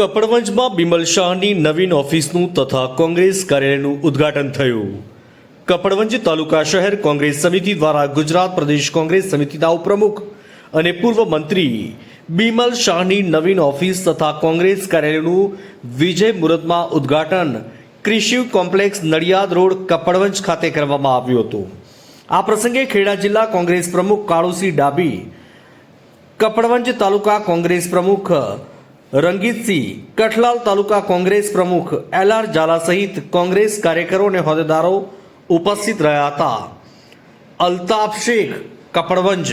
કપડવંજમાં બિમલ શાહની નવીન ઓફિસનું તથા કોંગ્રેસ કાર્યાલયનું ઉદ્ઘાટન થયું. કપડવંજ તાલુકા શહેર કોંગ્રેસ સમિતિ દ્વારા ગુજરાત પ્રદેશ કોંગ્રેસ સમિતિના ઉપપ્રમુખ અને પૂર્વ મંત્રી બિમલ શાહની નવીન ઓફિસ તથા કોંગ્રેસ કાર્યાલયનું વિજય મુહૂર્તમાં ઉદ્ઘાટન કૃષિ કોમ્પ્લેક્સ નડિયાદ રોડ કપડવંજ ખાતે કરવામાં આવ્યું હતું. આ પ્રસંગે ખેડા જિલ્લા કોંગ્રેસ પ્રમુખ કાળુસિંહ ડાબી કપડવંજ તાલુકા કોંગ્રેસ પ્રમુખ રંગીતસિંહ, કઠલાલ તાલુકા કોંગ્રેસ પ્રમુખ, એલ આર ઝાલા સહિત કોંગ્રેસ કાર્યકરો અને હોદ્દેદારો ઉપસ્થિત રહ્યા હતા. અલ્તાફ શેખ, કપડવંજ.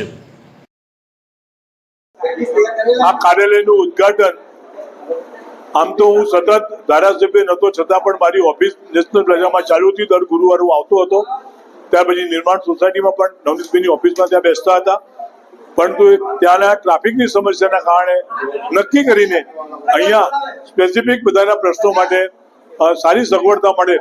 આ કાર્યાલયનું ઉદ્ઘાટન, આમ તો હું સતત ધારાસભ્ય નહોતો, છતાં પણ મારી ઓફિસ નેશનલ પ્લાઝામાં ચાલુ હતી દર ગુરુવારે આવતો હતો. ત્યાર પછી નિર્માણ સોસાયટીમાં પણ નવનીતભાઈની ઓફિસમાં ત્યાં બેસતા હતા. પરંતુ ત્યાંના ટ્રાફિકની સમસ્યાના કારણે નક્કી કરીને અહીંયા સ્પેસિફિક બધાના પ્રશ્નો માટે સારી સગવડતા મળે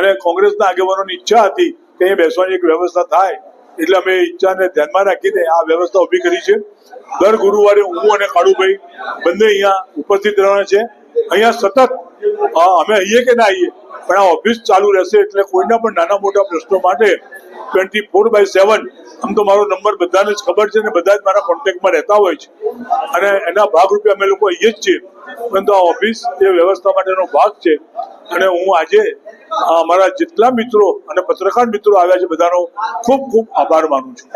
અને કોંગ્રેસના આગેવાનોની ઈચ્છા હતી કે અહીં બેસવાની એક વ્યવસ્થા થાય, એટલે અમે ઈચ્છાને ધ્યાનમાં રાખીને આ વ્યવસ્થા ઊભી કરી છે. દર ગુરુવારે હું અને કાળુભાઈ બંને અહીંયા ઉપસ્થિત રહેવાના છે. અહીંયા સતત અમે આવીએ કે ના આવીએ, પણ આ ઓફિસ ચાલુ રહેશે એટલે કોઈના પણ નાના મોટા પ્રશ્નો માટે ટ્વેન્ટી ફોર બાય સેવન આમ તો મારો નંબર બધાને જ ખબર છે ને બધા જ મારા કોન્ટેક્ટમાં રહેતા હોય છે. અને એના ભાગરૂપે અમે લોકો આવીએ જ છીએ. પરંતુ આ ઓફિસ એ વ્યવસ્થા માટેનો ભાગ છે. અને હું આજે અમારા જેટલા મિત્રો અને પત્રકાર મિત્રો આવ્યા છે બધાનો ખૂબ ખૂબ આભાર માનું છું.